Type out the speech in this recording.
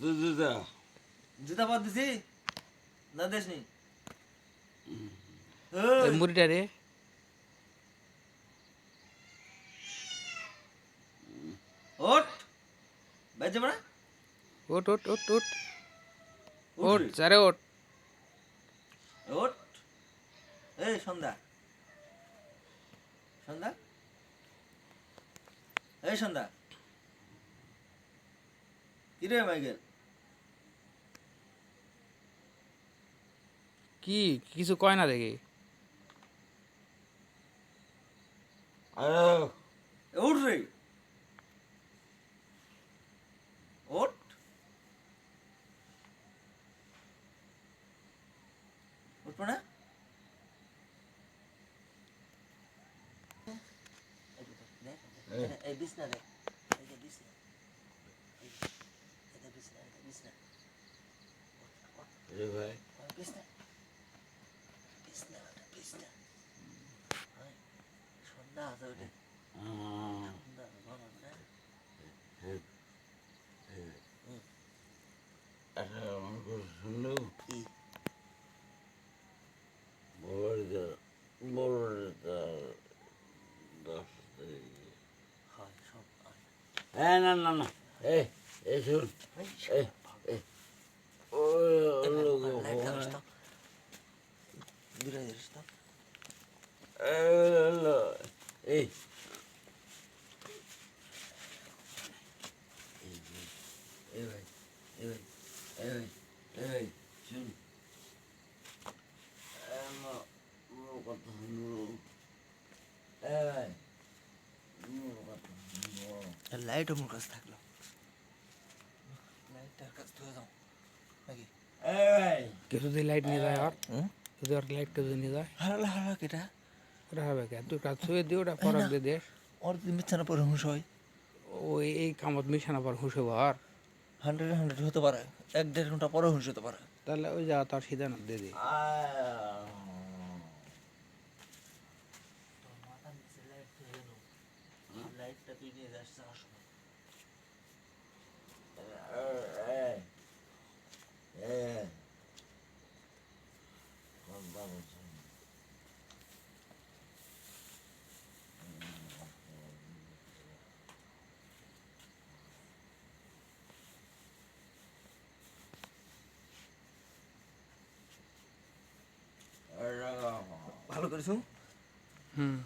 জুতা জুতা বাদ দিছি। না দেশনি ওই মুড়িটা রে ওট বেজে বড়া। ওট ওট ওট ওট ওট স্যারে ওট ওট এই সন্ধ্যা। সন্ধ্যা। এই সন্ধ্যা। কি রে মাইকেল? কি? কিছু কয় না দেখি। উঠ রে। ওট উঠবো না? এই বিছনা রে বিছনা। বিছনা বিছনা। ভাই। বিছনা ওটা বিছনা হয় সন্ধ্যা আছে ওটা আহ, সন্ধ্যা গরম না একটা আমার কথা শুনলো কি বড় বড় তার দশ তারিখে হয় সব হয় হ্যাঁ না না না এই এই শুন এই এই ওই লোক এই। এই ভাই এই ভাই এই ভাই এই ভাই শুন। কথা এই ভাই আমার কথা শুনব। লাইট আমার কাছে থাকল। লাইটটার কাছে যাও নাকি? কেউ যদি লাইট নিয়ে যায় আর যদি আর লাইট কেউ যদি নিয়ে যায়? হারালা হারালা কেটা? ওটা হবে কেন তুই কাজ ছুঁয়ে দিয়ে ওটা ফরক দিয়ে দে। ওর যদি বিছানা পরে হুঁশ হয়। ওই এই কামত মিশানো পর হুসে আর। হান্ড্রেড হান্ড্রেড হতে পারে। এক দেড় ঘণ্টা পরে হুঁশ হতে পারে। তাহলে ওই যা তার সিধা না দিয়ে দে। লাইটটা তুই নিয়ে যাস ચાલુ કરીશું. હમ.